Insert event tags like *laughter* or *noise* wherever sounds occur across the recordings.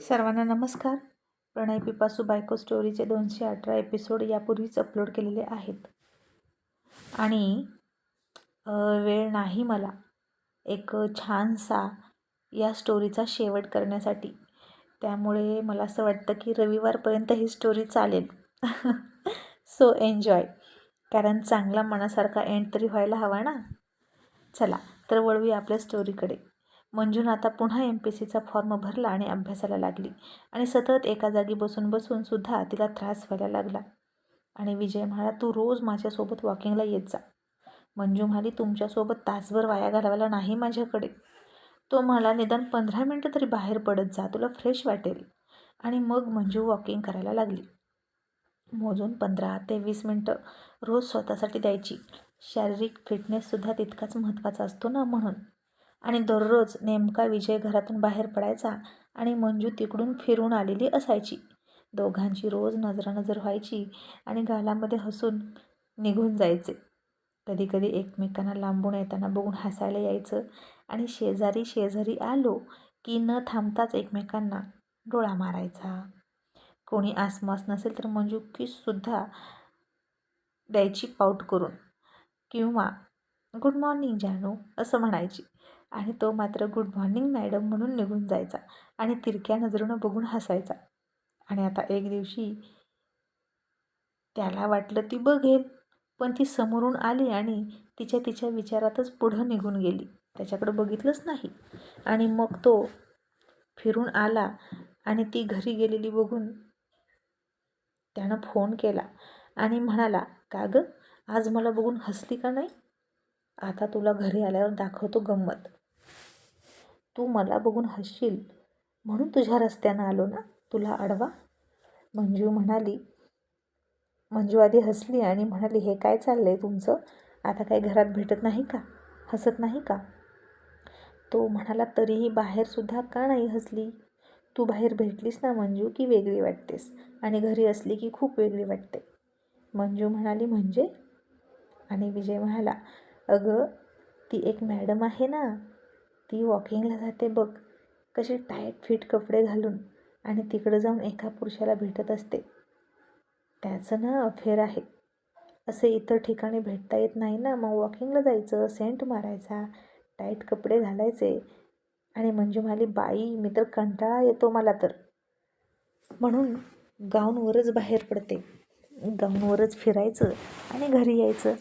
सर्वांना नमस्कार. प्रणय पिपासू बायको स्टोरीचे दोनशे अठरा एपिसोड यापूर्वीच अपलोड केलेले आहेत. आणि वेळ नाही मला. एक छानसा या स्टोरीचा शेवट करण्यासाठी. त्यामुळे मला असं वाटतं की रविवारपर्यंत ही स्टोरी चालेल. *laughs* सो एन्जॉय कारण चांगला मनासारखा एंड तरी व्हायला हवा ना? चला तर वळूया आपल्या स्टोरीकडे मंजून आता पुन्हा एम पी सीचा फॉर्म भरला आणि अभ्यासाला लागली आणि सतत एका जागी बसून बसून सुद्धा तिला त्रास व्हायला लागला. आणि विजय म्हणाला तू रोज माझ्यासोबत वॉकिंगला येत जा. मंजू म्हणाली तुमच्यासोबत तासभर वाया घालवायला नाही माझ्याकडे तो म्हणाला निदान पंधरा मिनटं तरी बाहेर पडत जा तुला फ्रेश वाटेल आणि मग मंजू वॉकिंग करायला लागली. मोजून पंधरा ते वीस मिनटं रोज स्वतःसाठी द्यायची. शारीरिक फिटनेससुद्धा तितकाच महत्त्वाचा असतो ना म्हणून. आणि दररोज नेमका विजय घरातून बाहेर पडायचा आणि मंजू तिकडून फिरून आलेली असायची. दोघांची रोज नजरानजर व्हायची आणि गालामध्ये हसून निघून जायचे. कधीकधी एकमेकांना लांबून येताना बघून हसायला यायचं आणि शेजारी शेजारी आलो की न थांबताच एकमेकांना डोळा मारायचा. कोणी आसमास नसेल तर मंजू किससुद्धा द्यायची पाऊट करून किंवा गुड मॉर्निंग जानू असं म्हणायची. आणि तो मात्र गुड मॉर्निंग मॅडम म्हणून निघून जायचा आणि तिरक्या नजरेनं बघून हसायचा. आणि आता एक दिवशी त्याला वाटलं ती बघेल पण ती समोरून आली आणि तिच्या तिच्या विचारातच पुढं निघून गेली. त्याच्याकडं बघितलंच नाही. आणि मग तो फिरून आला आणि ती घरी गेलेली बघून त्यानं फोन केला आणि म्हणाला का गं? आज मला बघून हसली का नाही? आता तुला घरी आल्यावर दाखवतो गंमत. तू मला बघून हसशील म्हणून तुझ्या रस्त्यानं आलो ना? तुला अडवा मंजू म्हणाली मंजू आधी हसली आणि म्हणाली हे काय चाललं आहे तुमचं? आता काही घरात भेटत नाही का? हसत नाही का? तो म्हणाला तरीही बाहेरसुद्धा का नाही हसली? तू बाहेर भेटलीस ना मंजू की वेगळी वाटतेस? आणि घरी असली की खूप वेगळी वाटते. मंजू म्हणाली म्हणजे? आणि विजय म्हणाला अगं ती एक मॅडम आहे ना ती वॉकिंगला जाते बघ. कसे टाईट फिट कपडे घालून आणि तिकडं जाऊन एका पुरुषाला भेटत असते. त्याचं ना अफेअर आहे. असे इतर ठिकाणी भेटता येत नाही ना. मग वॉकिंगला जायचं सेंट मारायचा टाईट कपडे घालायचे आणि म्हणजे माझी बाई मी तर कंटाळा येतो मला तर. म्हणून गाऊनवरच बाहेर पडते. गाऊनवरच फिरायचं आणि घरी यायचं.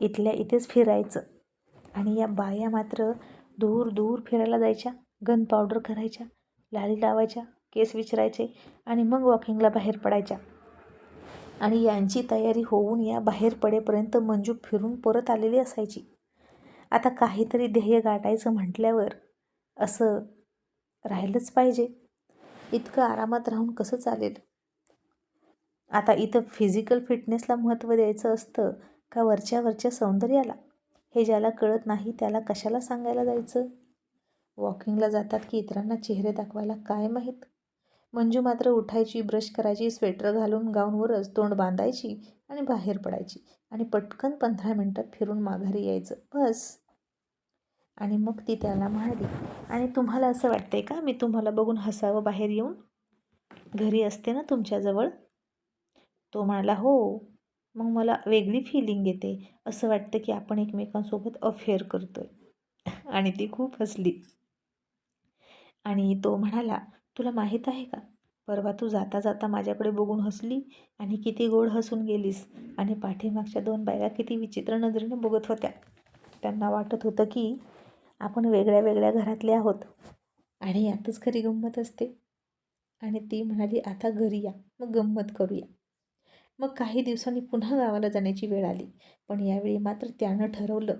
इथल्या इथेच फिरायचं. आणि या बाया मात्र दूर दूर फिरायला जायच्या गन पावडर करायच्या लाली लावायच्या केस विचारायचे आणि मग वॉकिंगला बाहेर पडायच्या. आणि यांची तयारी होऊन या बाहेर पडेपर्यंत मंजू फिरून परत आलेली असायची. आता काहीतरी ध्येय गाठायचं म्हटल्यावर असं राहिलंच पाहिजे. इतकं आरामात राहून कसं चालेल? आता इथं फिजिकल फिटनेसला महत्त्व द्यायचं असतं का वरच्या वरच्या सौंदर्याला? हे ज्याला कळत नाही त्याला कशाला सांगायला जायचं? वॉकिंगला जातात की इतरांना चेहरे दाखवायला काय माहीत? मंजू मात्र उठायची ब्रश करायची स्वेटर घालून गाऊनवरच तोंड बांधायची आणि बाहेर पडायची आणि पटकन पंधरा मिनटात फिरून माघारी यायचं. बस. आणि मग ती त्याला म्हणाली आणि तुम्हाला असं वाटतंय का मी तुम्हाला बघून हसावं बाहेर येऊन? घरी असते ना तुमच्याजवळ? तो म्हणाला हो. मग मला वेगळी फिलिंग येते. असं वाटतं की आपण एकमेकांसोबत अफेअर करतो आहे आणि ती खूप हसली. आणि तो म्हणाला तुला माहीत आहे का? परवा तू जाता जाता माझ्याकडे बघून हसली आणि किती गोड हसून गेलीस आणि पाठीमागच्या दोन बायका किती विचित्र नजरेने बघत होत्या. त्यांना वाटत होतं की आपण वेगळ्या वेगळ्या घरातले आहोत आणि यातच खरी गंमत असते. आणि ती म्हणाली आता घरी या. मग गंमत करूया. मग काही दिवसांनी पुन्हा गावाला जाण्याची वेळ आली. पण यावेळी मात्र त्यानं ठरवलं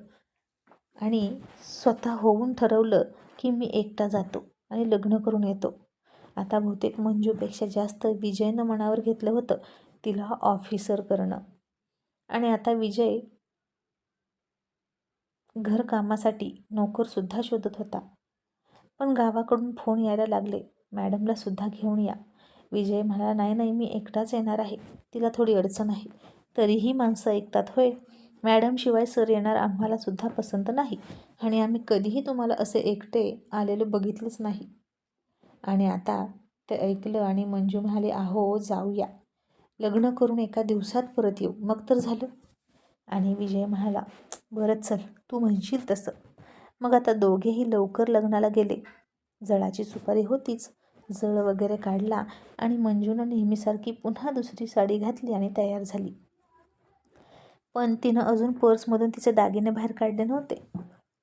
आणि स्वतः होऊन ठरवलं की मी एकटा जातो आणि लग्न करून येतो. आता बहुतेक मंजूपेक्षा जास्त विजयनं मनावर घेतलं होतं तिला ऑफिसर करणं. आणि आता विजय घरकामासाठी नोकरसुद्धा शोधत होता. पण गावाकडून फोन यायला लागले. मॅडमला सुद्धा घेऊन या. विजय म्हणाला नाही नाही मी एकटाच येणार आहे. तिला थोडी अडचण आहे. तरीही माणसं ऐकतात होय. मॅडमशिवाय सर येणार आम्हाला सुद्धा पसंत नाही. आणि आम्ही कधीही तुम्हाला असे एकटे आलेले बघितलंच नाही. आणि आता ते ऐकलं आणि मंजू म्हणाले आहो जाऊया. लग्न करून एका दिवसात परत येऊ. मग तर झालं. आणि विजय म्हणाला बरं चल. तू म्हणशील तसं. मग आता दोघेही लवकर लग्नाला गेले. जळाची सुपारी होतीच. जळ वगैरे काढला आणि मंजूनं नेहमीसारखी पुन्हा दुसरी साडी घातली आणि तयार झाली. पण तिनं अजून पर्समधून तिचे दागिने बाहेर काढले नव्हते.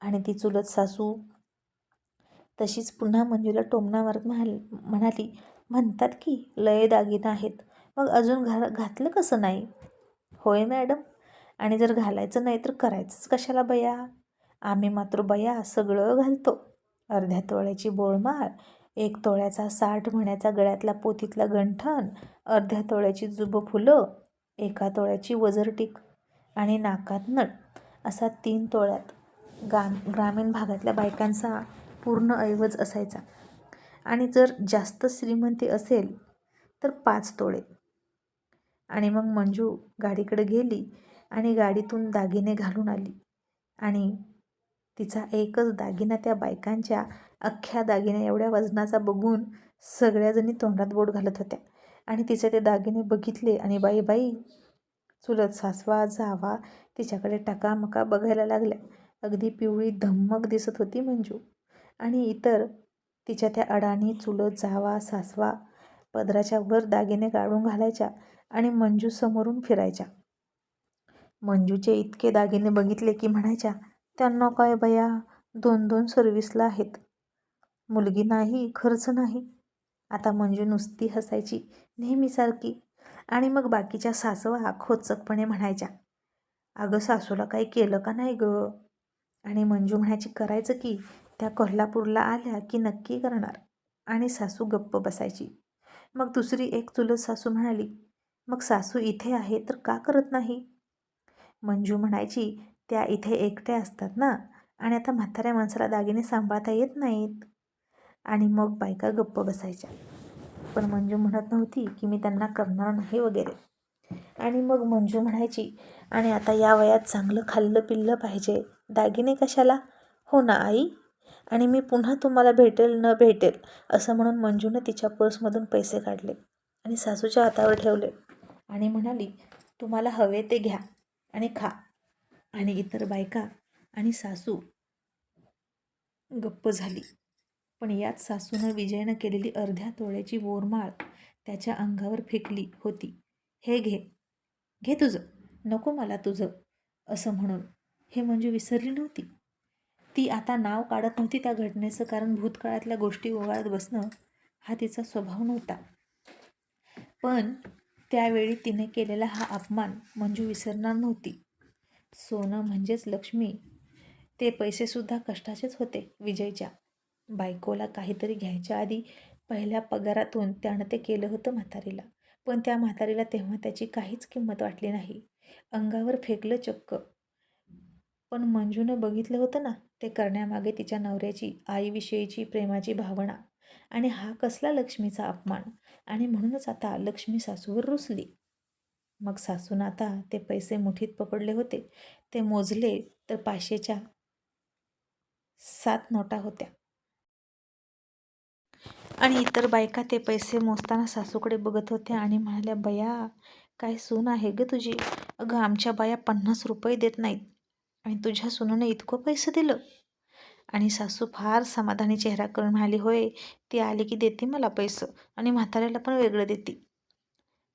आणि ती चुलत सासू तशीच पुन्हा मंजूला टोमणावर म्हणाली म्हणाली म्हणतात की लय दागिने आहेत. मग अजून घा घातलं कसं नाही? होय मॅडम. आणि जर घालायचं नाही तर करायचंच कशाला बया? आम्ही मात्र बया सगळं घालतो. अर्ध्या तोळ्याची बोळमाळ एक तोळ्याचा साठ म्हण्याचा गळ्यातला पोतीतला गंठण अर्ध्या तोळ्याची जुब फुलं एका तोळ्याची वजरटीक आणि नाकात नट असा तीन तोळ्यात गा ग्रामीण भागातल्या बायकांचा पूर्ण ऐवज असायचा. आणि जर जास्त श्रीमंती असेल तर पाच तोळे. आणि मग मंजू गाडीकडे गेली आणि गाडीतून दागिने घालून आली. आणि तिचा एकच दागिना त्या बायकांच्या अख्ख्या दागिने एवढ्या वजनाचा बघून सगळ्याजणी तोंडात बोट घालत होत्या. आणि तिचे ते दागिने बघितले आणि बाई बाई चुलत सासवा जावा तिच्याकडे टकामका बघायला लागल्या. अगदी पिवळी धम्मक दिसत होती मंजू. आणि इतर तिच्या त्या अडाणी चुलत जावा सासवा पदराच्या वर दागिने काढून घालायच्या आणि मंजू समोरून फिरायच्या. मंजूचे इतके दागिने बघितले की म्हणायच्या त्यांना काय बया दोन दोन सर्विसला आहेत. मुलगी नाही खर्च नाही. आता मंजू नुसती हसायची नेहमीसारखी. आणि मग बाकीच्या सासवा खोचकपणे म्हणायच्या अगं सासूला काही केलं का नाही गं? आणि मंजू म्हणायची करायचं की त्या कोल्हापूरला आल्या की नक्की करणार. आणि सासू गप्प बसायची. मग दुसरी एक चुलत सासू म्हणाली मग सासू इथे आहे तर का करत नाही? मंजू म्हणायची त्या इथे एकट्या असतात ना आणि आता म्हाताऱ्या माणसाला दागिने सांभाळता येत नाहीत. आणि मग बायका गप्प बसायच्या. पण मंजू म्हणत नव्हती की मी त्यांना करणार नाही वगैरे. आणि मग मंजू म्हणायची आणि आता या वयात चांगलं खाल्लं पिल्लं पाहिजे. दागिने कशाला? हो ना आई. आणि मी पुन्हा तुम्हाला भेटेल न भेटेल असं म्हणून मंजूनं तिच्या पर्समधून पैसे काढले आणि सासूच्या हातावर ठेवले. आणि म्हणाली तुम्हाला हवे ते घ्या आणि खा. आणि इतर बायका आणि सासू गप्प झाली. पण यात सासूनं विजयनं केलेली अर्ध्या तोळ्याची बोरमाळ त्याच्या अंगावर फेकली होती. हे घे घे तुझं नको मला तुझं असं म्हणून. हे मंजू विसरली नव्हती. ती आता नाव काढत नव्हती त्या घटनेचं कारण भूतकाळातल्या गोष्टी ओवाळत बसणं हा तिचा स्वभाव नव्हता. पण त्यावेळी तिने केलेला हा अपमान मंजू विसरणार नव्हती. सोनं म्हणजेच लक्ष्मी ते पैसेसुद्धा कष्टाचेच होते विजयच्या. बायकोला काहीतरी घ्यायच्या आधी पहिल्या पगारातून त्यानं ते केलं होतं म्हातारीला. पण त्या म्हातारीला तेव्हा त्याची काहीच किंमत वाटली नाही. अंगावर फेकलं चक्क. पण मंजूनं बघितलं होतं ना ते करण्यामागे तिच्या नवऱ्याची आईविषयीची प्रेमाची भावना. आणि हा कसला लक्ष्मीचा अपमान. आणि म्हणूनच आता लक्ष्मी सासूवर रुसली. मग सासून आता ते पैसे मुठीत पकडले होते. ते मोजले तर पाचशेच्या सात नोटा होत्या. आणि इतर बायका ते पैसे मोजताना सासूकडे बघत होत्या आणि म्हणाल्या बया काय सून आहे ग तुझी? अगं आमच्या बाया पन्नास रुपये देत नाहीत आणि तुझ्या सुनेने इतकं पैसे दिलं. आणि सासू फार समाधानी चेहरा करून म्हणाली होय ती आली की देते मला पैसं आणि म्हाताऱ्याला पण वेगळं देते.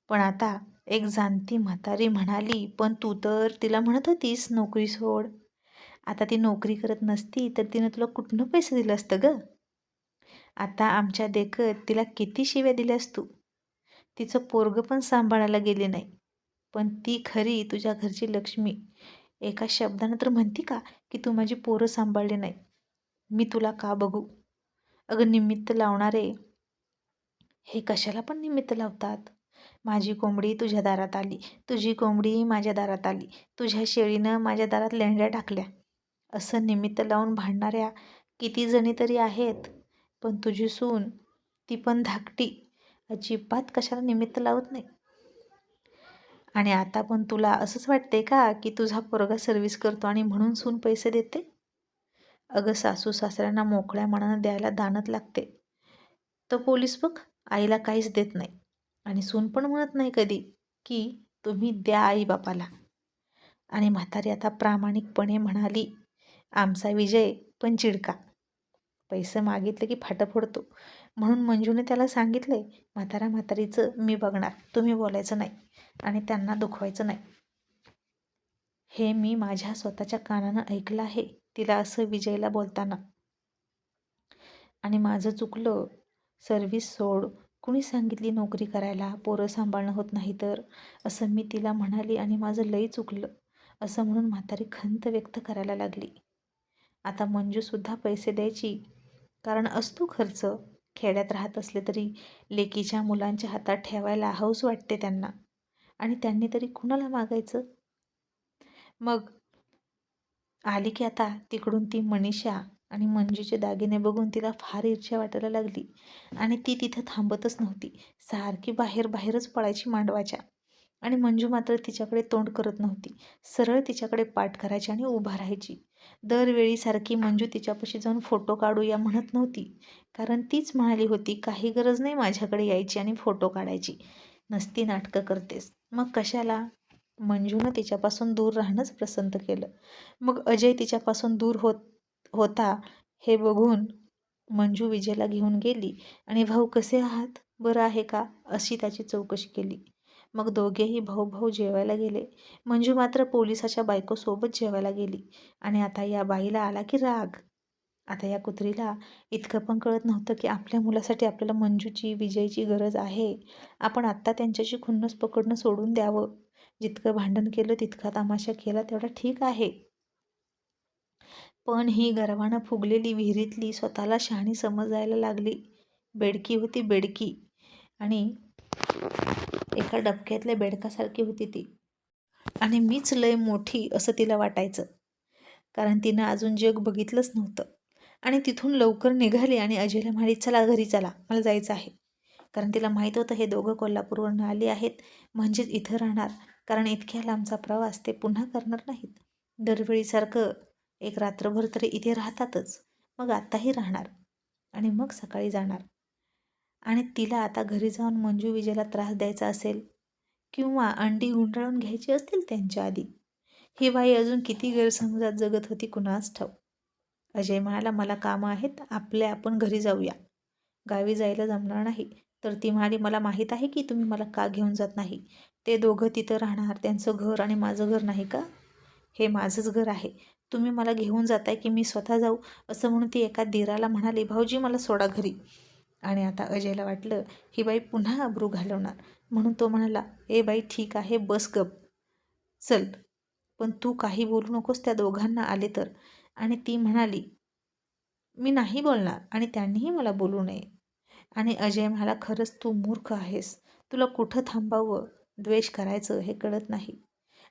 पण आता एक जाणती म्हातारी म्हणाली पण तू तर तिला म्हणत होतीस नोकरी सोड. आता ती नोकरी करत नसती तर तिनं तुला कुठनं पैसे दिलं असतं गं? आता आमच्या देखत तिला किती शिव्या दिल्यास तू? तिचं पोरगं पण सांभाळायला गेले नाही. पण ती खरी तुझ्या घरची लक्ष्मी. एका शब्दानं तर म्हणती का की तू माझी पोरं सांभाळली नाही? मी तुला का बघू? अगं निमित्त लावणारे. हे कशाला पण निमित्त लावतात? माझी कोंबडी तुझ्या दारात आली. तुझी कोंबडी माझ्या दारात आली. तुझ्या शेळीनं माझ्या दारात लेंड्या टाकल्या. असं निमित्त लावून भांडणाऱ्या किती जणी तरी आहेत? पण तुझी सून ती पण धाकटी. अजिबात कशाला निमित्त लावत नाही. आणि आता पण तुला असंच वाटते का की तुझा पोरगा सर्व्हिस करतो आणि म्हणून सून पैसे देते? अगं सासू सासऱ्यांना मोकळ्या मनानं द्यायला दानत लागते. तर पोलीस बघ आईला काहीच देत नाही. आणि सून पण म्हणत नाही कधी की तुम्ही द्या आई बापाला आणि म्हातारी आता प्रामाणिकपणे म्हणाली आमचा विजय पण चिडका. पैसे मागितले की फाटं फोडतो. म्हणून मंजूने त्याला सांगितले म्हातारा म्हातारीचं मी बघणार तुम्ही बोलायचं नाही आणि त्यांना दुखवायचं नाही. हे मी माझ्या स्वतःच्या कानानं ऐकलं आहे तिला असं विजयला बोलताना. आणि माझं चुकलं. सर्विस सोड. कुणी सांगितली नोकरी करायला? पोरं सांभाळणं होत नाही तर? असं मी तिला म्हणाली आणि माझं लय चुकलं. असं म्हणून म्हातारी खंत व्यक्त करायला लागली. आता मंजूसुद्धा पैसे द्यायची. कारण असतो खर्च. खेड्यात राहत असले तरी लेकीच्या मुलांच्या हातात ठेवायला हौस वाटते त्यांना. आणि त्यांनी तरी कुणाला मागायचं? मग आली की आता तिकडून ती मनीषा आणि मंजूचे दागिने बघून तिला फार ईर्ष्या वाटायला लागली. आणि ती तिथं थांबतच नव्हती. सारखी बाहेर बाहेरच पळायची मांडवाच्या. आणि मंजू मात्र तिच्याकडे तोंड करत नव्हती. सरळ तिच्याकडे पाठ करायची आणि उभा राहायची. दरवेळी सारखी मंजू तिच्यापाशी जाऊन फोटो काढूया म्हणत नव्हती. कारण तीच म्हणाली होती काही गरज नाही माझ्याकडे यायची आणि फोटो काढायची. नसती नाटकं करतेस. मग कशाला? मंजूनं तिच्यापासून दूर राहणंच पसंत केलं. मग अजय तिच्यापासून दूर होत होता हे बघून मंजू विजयला घेऊन गेली. आणि भाऊ कसे आहात? बरं आहे का? अशी त्याची चौकशी केली. मग दोघेही भाऊ भाऊ जेवायला गेले. मंजू मात्र पोलिसाच्या बायकोसोबत जेवायला गेली आणि आता या बाईला आला की राग. आता या कुत्रीला इतकं पण कळत नव्हतं की आपल्या मुलासाठी आपल्याला मंजूची विजयची गरज आहे. आपण आत्ता त्यांच्याशी खुन्नस पकडणं सोडून द्यावं. जितकं भांडण केलं तितका तमाशा केला तेवढा ठीक आहे. पण ही गर्वानं फुगलेली विहिरीतली स्वतःला शहाणी समजायला लागली. बेडकी होती बेडकी. आणि एका डबक्यातल्या बेडकासारखी होती ती. आणि मीच लय मोठी असं तिला वाटायचं. कारण तिनं अजून जग बघितलंच नव्हतं. आणि तिथून लवकर निघाली आणि अजयला म्हणाली चला घरी चला मला जायचं आहे. कारण तिला माहीत होतं हे दोघं कोल्हापूरवरून आले आहेत म्हणजेच इथं राहणार. कारण इतक्या लांबचा प्रवास ते पुन्हा करणार नाहीत. दरवेळीसारखं एक रात्रभर तरी इथे राहतातच. मग आत्ताही राहणार. आणि मग सकाळी जाणार. आणि तिला आता घरी जाऊन मंजू विजयला त्रास द्यायचा असेल किंवा अंडी गुंडाळून घ्यायची असतील त्यांच्या आधी ही बाई अजून किती गैरसमजात जगत होती कुणास ठाऊ अजय म्हणाला मला कामं आहेत आपले आपण घरी जाऊया. गावी जायला जमणार नाही तर ती म्हणाली मला माहीत आहे की तुम्ही मला का घेऊन जात नाही? ते दोघं तिथं राहणार त्यांचं घर आणि माझं घर नाही का? हे माझंच घर आहे. तुम्ही मला घेऊन जाताय की मी स्वतः जाऊ? असं म्हणून ती एका दिराला म्हणाली भाऊजी मला सोडा घरी. आणि आता अजयला वाटलं ही बाई पुन्हा अब्रू घालवणार. म्हणून तो म्हणाला ए बाई ठीक आहे बस गप. चल पण तू काही बोलू नकोस त्या दोघांना आले तर. आणि ती म्हणाली मी नाही बोलणार आणि त्यांनीही मला बोलू नये. आणि अजय म्हणाला खरंच तू मूर्ख आहेस. तुला कुठं थांबावं? द्वेष करायचं हे कळत नाही.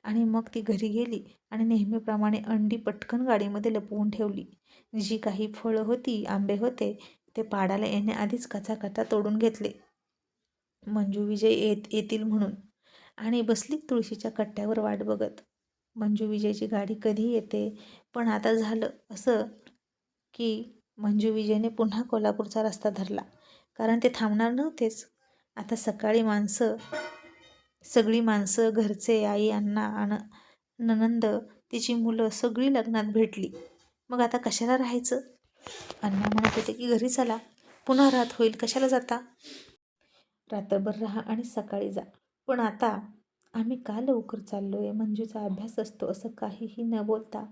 आणि मग ती घरी गेली आणि नेहमीप्रमाणे अंडी पटकन गाडीमध्ये लपवून ठेवली. जी काही फळं होती आंबे होते ते पाडाला येण्याआधीच कचाकचा तोडून घेतले. मंजू विजय येत येतील म्हणून. आणि बसली तुळशीच्या कट्ट्यावर वाट बघत. मंजू विजयची गाडी कधी येते? पण आता झालं असं की मंजू विजयने पुन्हा कोल्हापूरचा रस्ता धरला. कारण ते थांबणार नव्हतेच. आता सकाळी माणसं सगळी माणसं घरचे आई अण्णा आण ननंद तिची मुलं सगळी लग्नात भेटली. मग आता कशाला राहायचं? अण्णा म्हणत होते की घरी चला. पुन्हा रात होईल. कशाला जाता? रात्रभर राहा आणि सकाळी जा. पण आता आम्ही का लवकर चाललो आहे मंजूचा अभ्यास असतो असं काहीही न बोलता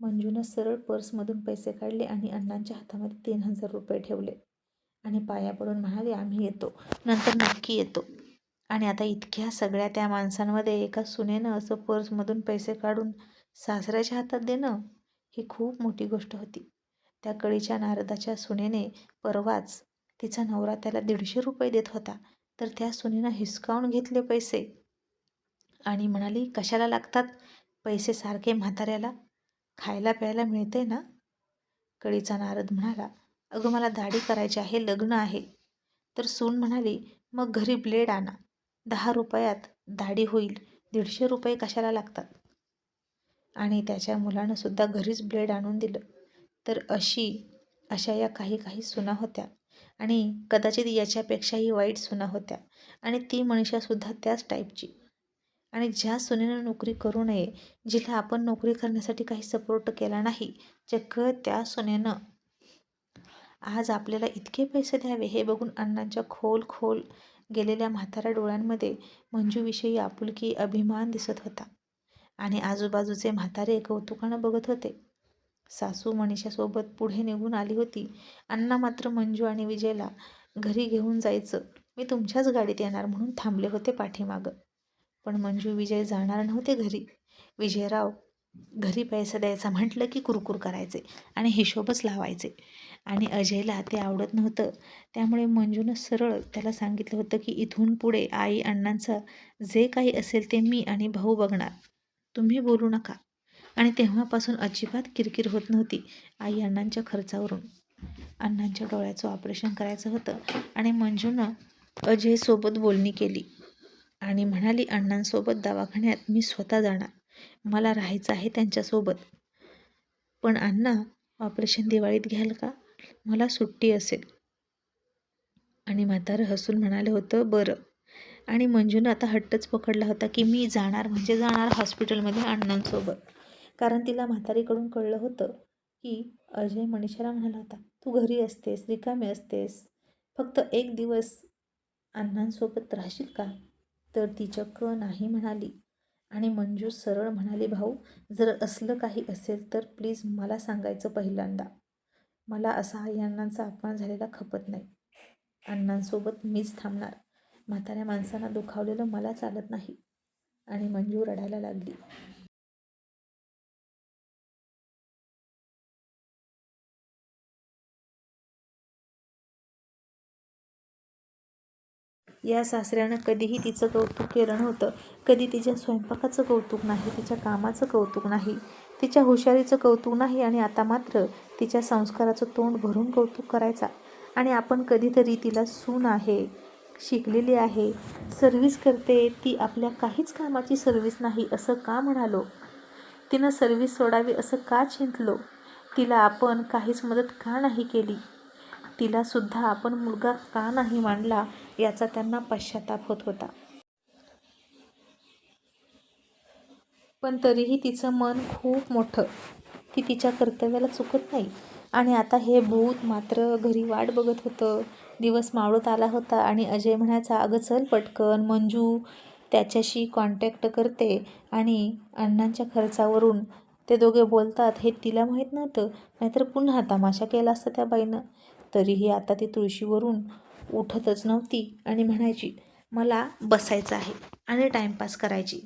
मंजूनं सरळ पर्समधून पैसे काढले आणि अण्णांच्या हातामध्ये तीन हजार रुपये ठेवले. आणि पाया पडून म्हणाले आम्ही येतो. नंतर नक्की येतो. आणि आता इतक्या सगळ्या त्या माणसांमध्ये एका सुनेनं असं पर्समधून पैसे काढून सासऱ्याच्या हातात देणं ही खूप मोठी गोष्ट होती. त्या कळीच्या नारदाच्या सुनेने परवाच तिचा नवरा त्याला दीडशे रुपये देत होता. तर त्या सुनेनं हिसकावून घेतले पैसे. आणि म्हणाली कशाला लागतात? पैसे सारखे म्हाताऱ्याला? खायला प्यायला मिळते ना? कळीचा नारद म्हणाला अगं मला दाढी करायची आहे लग्न आहे. तर सून म्हणाली मग घरी ब्लेड आणा. दहा रुपयात दाढी होईल. दीडशे रुपये कशाला लागतात? आणि त्याच्या मुलानं सुद्धा घरीच ब्लेड आणून दिलं. तर अशी अशा या काही काही सुना होत्या. आणि कदाचित याच्यापेक्षाही वाईट सुना होत्या. आणि ती मनीषासुद्धा त्याच टाईपची आणि ज्या सुनेनं नोकरी करू नये जिला आपण नोकरी करण्यासाठी काही सपोर्ट केला नाही चक्क त्या सुनेनं आज आपल्याला इतके पैसे द्यावे हे बघून अण्णांच्या खोल खोल गेलेल्या म्हाताऱ्या डोळ्यांमध्ये मंजूविषयी आपुलकी अभिमान दिसत होता. आणि आजूबाजूचे म्हातारे कौतुकानं बघत होते. सासू मनीषासोबत पुढे निघून आली होती. अण्णा मात्र मंजू आणि विजयला घरी घेऊन जायचं. मी तुमच्याच गाडीत येणार म्हणून थांबले होते पाठीमागं. पण मंजू विजय जाणार नव्हते घरी. विजयराव घरी पैसा द्यायचा म्हटलं की कुरकुर करायचे आणि हिशोबच लावायचे. आणि अजयला ते आवडत नव्हतं. त्यामुळे मंजूनं सरळ त्याला सांगितलं होतं की इथून पुढे आई अण्णांचं जे काही असेल ते मी आणि भाऊ बघणार. तुम्ही बोलू नका. आणि तेव्हापासून अजिबात किरकिर होत नव्हती आई अण्णांच्या खर्चावरून. अण्णांच्या डोळ्याचं ऑपरेशन करायचं होतं आणि मंजूनं अजयसोबत बोलणी केली आणि म्हणाली अण्णांसोबत दवाखान्यात मी स्वतः जाणार. मला राहायचं आहे त्यांच्यासोबत. पण अण्णा ऑपरेशन दिवाळीत घ्याल का? मला सुट्टी असेल. आणि म्हातारं हसून म्हणाले होतं बरं. आणि मंजूनं आता हट्टच पकडला होता की मी जाणार म्हणजे जाणार हॉस्पिटलमध्ये अण्णांसोबत. कारण तिला म्हातारीकडून कळलं होतं की अजय मनीषाला म्हणाला होता तू घरी असतेस रिकामी असतेस. फक्त एक दिवस अण्णांसोबत राहशील का? तर ती चक्क नाही म्हणाली. आणि मंजू सरळ म्हणाली भाऊ जर असलं काही असेल तर प्लीज मला सांगायचं पहिल्यांदा. मला असा आई अण्णांचा अपमान झालेला खपत नाही. अण्णांसोबत मीच थांबणार. म्हाताऱ्या माणसांना दुखावलेलं मला चालत नाही. आणि मंजू रडायला लागली. या सासऱ्यानं कधीही तिचं कौतुक केलं नव्हतं. कधी तिच्या स्वयंपाकाचं कौतुक नाही तिच्या कामाचं कौतुक नाही. तिच्या हुशारीचं कौतुक नाही आणि आता मात्र तिच्या संस्काराचं तोंड भरून कौतुक करायचा. आणि आपण कधीतरी तिला सून आहे शिकलेली आहे सर्व्हिस करते ती आपल्या काहीच कामाची सर्व्हिस नाही असं का म्हणालो? तिनं सर्व्हिस सोडावी असं का चिंतलो? तिला आपण काहीच मदत का नाही केली? तिलासुद्धा आपण मुलगा का नाही मांडला याचा त्यांना पश्चाताप होत होता. पण तरीही तिचं मन खूप मोठं. ती तिच्या कर्तव्याला चुकत नाही. आणि आता हे भूत मात्र घरी वाट बघत होतं. दिवस मावळत आला होता आणि अजय म्हणायचा अगं चल पटकन मंजू त्याच्याशी कॉन्टॅक्ट करते आणि अण्णांच्या खर्चावरून ते दोघे बोलतात. हे तिला माहीत नव्हतं. नाहीतर पुन्हा तमाशा केला असता त्या बाईनं. तरीही आता ती तुळशीवरून उठतच नव्हती आणि म्हणायची मला बसायचं आहे आणि टाईमपास करायची.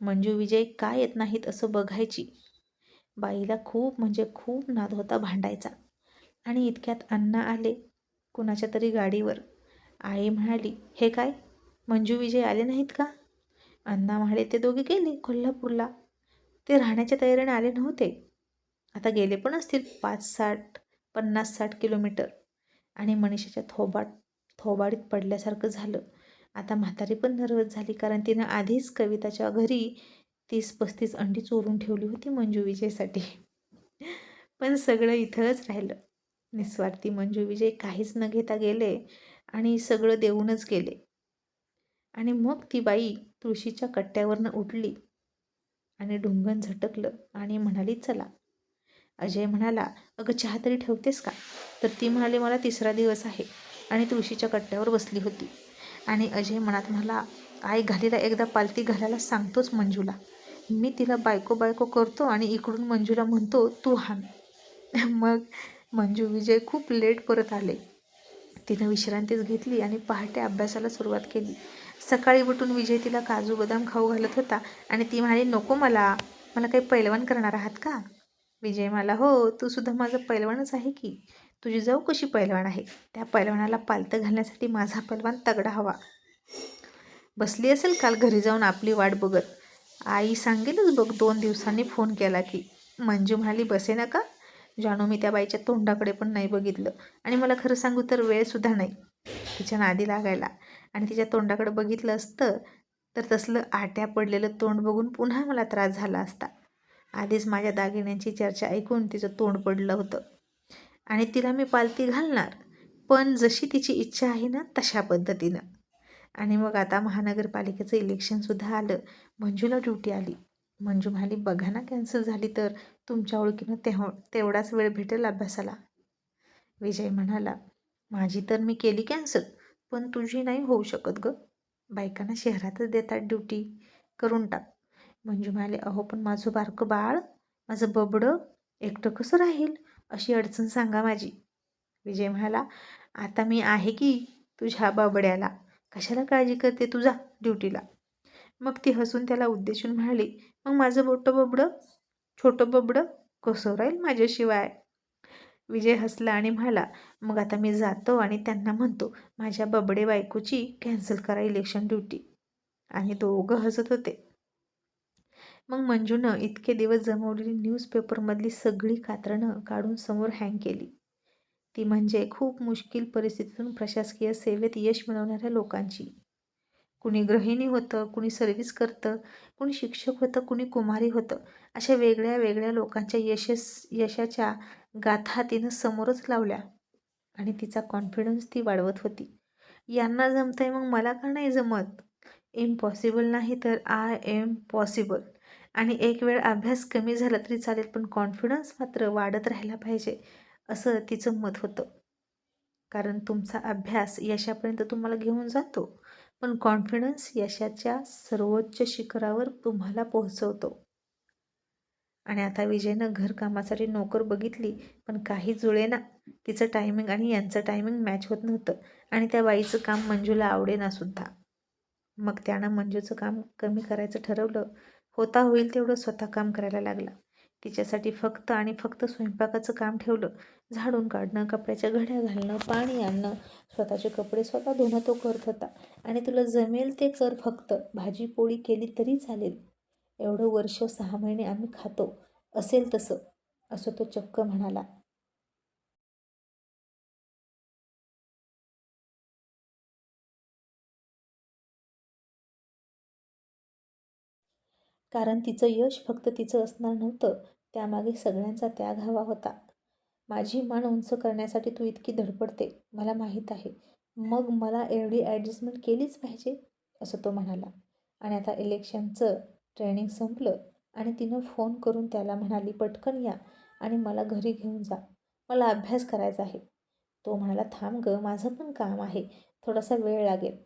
मंजू विजय का येत नाहीत असं बघायची? बाईला खूप म्हणजे खूप नाद होता भांडायचा. आणि इतक्यात अण्णा आले कुणाच्या तरी गाडीवर. आई म्हणाली हे काय? मंजू विजय आले नाहीत का? अण्णा म्हणाले ते दोघे गेले कोल्हापूरला. ते राहण्याच्या तयारीने आले नव्हते. आता गेले पण असतील पाच साठ पन्नास साठ किलोमीटर. आणि मनीषाच्या थोबाट थोबाडीत पडल्यासारखं झालं. आता म्हातारी पण नर्वस झाली कारण तिनं आधीच कविताच्या घरी तीस पस्तीस अंडी चोरून ठेवली होती मंजू विजयसाठी. पण सगळं इथंच राहिलं. निस्वार्थी मंजू विजय काहीच न घेता गेले आणि सगळं देऊनच गेले. आणि मग ती बाई तुळशीच्या कट्ट्यावरनं उठली आणि ढुंगण झटकलं आणि म्हणाली चला अजय म्हणाला अगं चहा तरी ठेवतेस का? तर ती म्हणाली मला तिसरा दिवस आहे. आणि तुळशीच्या कट्ट्यावर बसली होती. आणि अजय मनात म्हणाला आई घालीला एकदा पालती घालायला सांगतोच मंजूला. मी तिला बायको बायको करतो आणि इकडून मंजूला म्हणतो तू हान. *laughs* मग मंजू विजय खूप लेट परत आले. तिनं विश्रांतीच घेतली आणि पहाटे अभ्यासाला सुरुवात केली. सकाळी उठून विजय तिला काजू बदाम खाऊ घालत होता आणि ती म्हणाली नको मला. मला काही पैलवान करणार आहात का? विजय मला हो तू सुद्धा माझं पैलवानच आहे की? तुझी जाऊ कशी पैलवान आहे? त्या पैलवानाला पालतं घालण्यासाठी माझा पैलवान तगडा हवा. बसली असेल काल घरी जाऊन आपली वाट बघत. आई सांगेलच बघ दोन दिवसांनी फोन केला की मंजू म्हणाली बसे ना का? जानू मी त्या बाईच्या तोंडाकडे पण नाही बघितलं. आणि मला खरं सांगू तर वेळसुद्धा नाही. तिच्या नादी लागायला आणि तिच्या तोंडाकडे बघितलं असतं तर तसलं आट्या पडलेलं तोंड बघून पुन्हा मला त्रास झाला असता. आधीच माझ्या दागिन्यांची चर्चा ऐकून तिचं तोंड पडलं होतं. आणि तिला मी पालती घालणार पण जशी तिची इच्छा आहे ना तशा पद्धतीनं. आणि मग आता महानगरपालिकेचं इलेक्शनसुद्धा आलं मंजूला ड्युटी आली. मंजू म्हणाली बघा ना कॅन्सल झाली तर तुमच्या ओळखीनं तेव्हा तेवढाच वेळ भेटेल अभ्यासाला. विजय म्हणाला माझी तर मी केली कॅन्सल पण तुझी नाही होऊ शकत ग. बायकांना शहरातच देतात ड्युटी करून टाक. म्हणजे म्हणाले अहो पण माझं बारकं बाळ माझं बबडं एकटं कसं राहील? अशी अडचण सांगा माझी. विजय म्हणाला आता मी आहे की तुझ्या बाबड्याला? कशाला काळजी करते तुझा ड्युटीला. मग ती हसून त्याला उद्देशून म्हणाली मग माझं मोठं बबडं छोटं बबडं कसं राहील माझ्याशिवाय? विजय हसला आणि म्हणाला मग आता मी जातो आणि त्यांना म्हणतो माझ्या बबडे बायकोची कॅन्सल करा इलेक्शन ड्युटी. आणि दोघं हसत होते. मग मंजूनं इतके दिवस जमवलेली न्यूजपेपरमधली सगळी कात्रणं काढून समोर हँग केली. ती म्हणजे खूप मुश्किल परिस्थितीतून प्रशासकीय सेवेत यश मिळवणाऱ्या लोकांची. कुणी गृहिणी होतं कुणी सर्व्हिस करतं कुणी शिक्षक होतं कुणी कुमारी होतं अशा वेगळ्या वेगळ्या लोकांच्या यशस यशाच्या गाथा तिनं समोरच लावल्या आणि तिचा कॉन्फिडन्स ती वाढवत होती. यांना जमतंय मग मला का नाही जमत? इम्पॉसिबल नाही तर आय एम पॉसिबल आणि एक वेळ अभ्यास कमी झाला तरी चालेल पण कॉन्फिडन्स मात्र वाढत राहायला पाहिजे असं तिचं मत होतं. कारण तुमचा अभ्यास यशापर्यंत तुम्हाला घेऊन जातो पण कॉन्फिडन्स यशाच्या सर्वोच्च शिखरावर तुम्हाला पोहोचवतो. आणि आता विजयनं घरकामासाठी नोकर बघितली पण काही जुळेना तिचं टायमिंग आणि यांचं टायमिंग मॅच होत नव्हतं आणि त्या बाईचं काम मंजूला आवडेना सुद्धा मग त्यानं मंजूचं काम कमी करायचं ठरवलं होता होईल तेवढं स्वतः काम करायला लागला. तिच्यासाठी फक्त आणि फक्त स्वयंपाकाचं काम ठेवलं. झाडून काढणं कपड्याच्या घड्या घालणं पाणी आणणं स्वतःचे कपडे स्वतः धुणं तो करत होता. आणि तुला जमेल ते कर फक्त. भाजी पोळी केली तरी चालेल. एवढं वर्ष सहा महिने आम्ही खातो. असेल तसं. असं तो चक्क म्हणाला. कारण तिचं यश फक्त तिचं असणार नव्हतं त्यामागे सगळ्यांचा त्याग हवा होता. माझी मान उंच करण्यासाठी तू इतकी धडपडते मला माहीत आहे. मग मला एवढी ॲडजस्टमेंट केलीच पाहिजे? असं तो म्हणाला. आणि आता इलेक्शनचं ट्रेनिंग संपलं आणि तिनं फोन करून त्याला म्हणाली पटकन या आणि मला घरी घेऊन जा. मला अभ्यास करायचा आहे. तो म्हणाला थांब गं माझं पण काम आहे. थोडासा वेळ लागेल.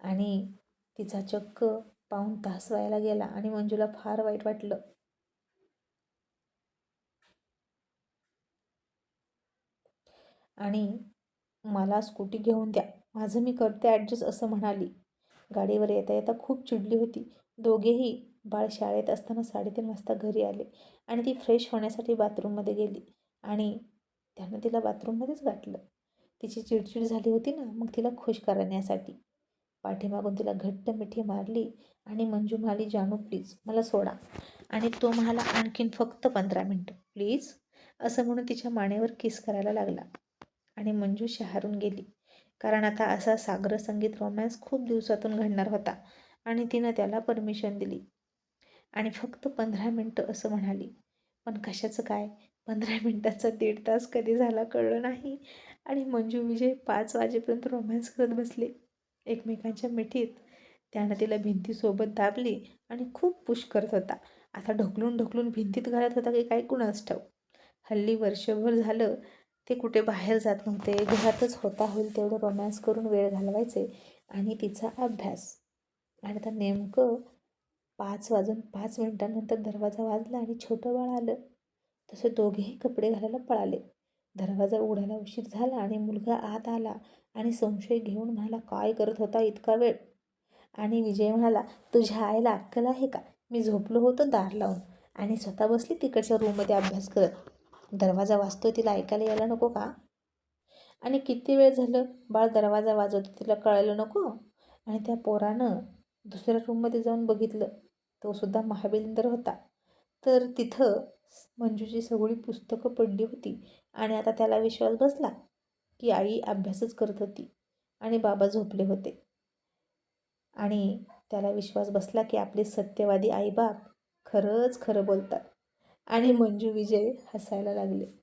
आणि तिचा चक्क पाऊण तास व्हायला गेला आणि मंजूला फार वाईट वाटलं. आणि मला स्कूटी घेऊन द्या माझं मी करते ॲडजस्ट असं म्हणाली. गाडीवर येता येता खूप चिडली होती. दोघेही बाळ शाळेत असताना साडेतीन वाजता घरी आले आणि ती फ्रेश होण्यासाठी बाथरूममध्ये गेली आणि त्यानं तिला बाथरूममध्येच गाठलं तिची चिडचिड झाली होती ना मग तिला खुश करण्यासाठी. पाठीमागून तिला घट्ट मिठी मारली आणि मंजू म्हणाली जानू प्लीज मला सोडा. आणि तो म्हणाला आणखीन फक्त पंधरा मिनटं प्लीज असं म्हणून तिच्या मानेवर किस करायला लागला. आणि मंजू शहारून गेली. कारण आता असा सागर संगीत रोमॅन्स खूप दिवसातून घडणार होता आणि तिनं त्याला परमिशन दिली. आणि फक्त पंधरा मिनटं असं म्हणाली पण कशाचं काय? पंधरा मिनटाचा दीड तास कधी झाला कळलं नाही. आणि मंजू विजय पाच वाजेपर्यंत रोमॅन्स करत बसले. एकमेकांच्या मिठीत. त्यानं तिला भिंतीसोबत दाबली आणि खूप पुश करत होता. आता ढकलून ढकलून भिंतीत घालत होता की काय कुणास ठाऊ हल्ली वर्षभर झालं ते कुठे बाहेर जात नव्हते. घरातच होता होईल तेवढं रोमॅन्स करून वेळ घालवायचे आणि तिचा अभ्यास. आणि आता नेमकं पाच वाजून पाच मिनिटांनंतर दरवाजा वाजला आणि छोटं बाळ आलं. तसे दोघेही कपडे घालायला पळाले. दरवाजा उघडायला उशीर झाला आणि मुलगा आत आला आणि संशय घेऊन म्हणाला काय करत होता इतका वेळ? आणि विजय म्हणाला तुझ्या आईला अक्कल आहे का? मी झोपलो होतो दार लावून आणि स्वतः बसली तिकडच्या रूममध्ये अभ्यास करत. दरवाजा वाजतोय तिला ऐकायला यायला नको का? आणि किती वेळ झालं? बाळ दरवाजा वाजवतो तिला कळायला नको? आणि त्या पोरानं दुसऱ्या रूममध्ये जाऊन बघितलं. तो सुद्धा महाबिलिंदर होता. तर तिथं मंजूची सगळी पुस्तकं पडली होती. आणि आता त्याला विश्वास बसला की आई अभ्यासच करत होती आणि बाबा झोपले होते. आणि त्याला विश्वास बसला की आपले सत्यवादी आईबाप खरंच खरं बोलतात. आणि मंजू विजय हसायला लागले.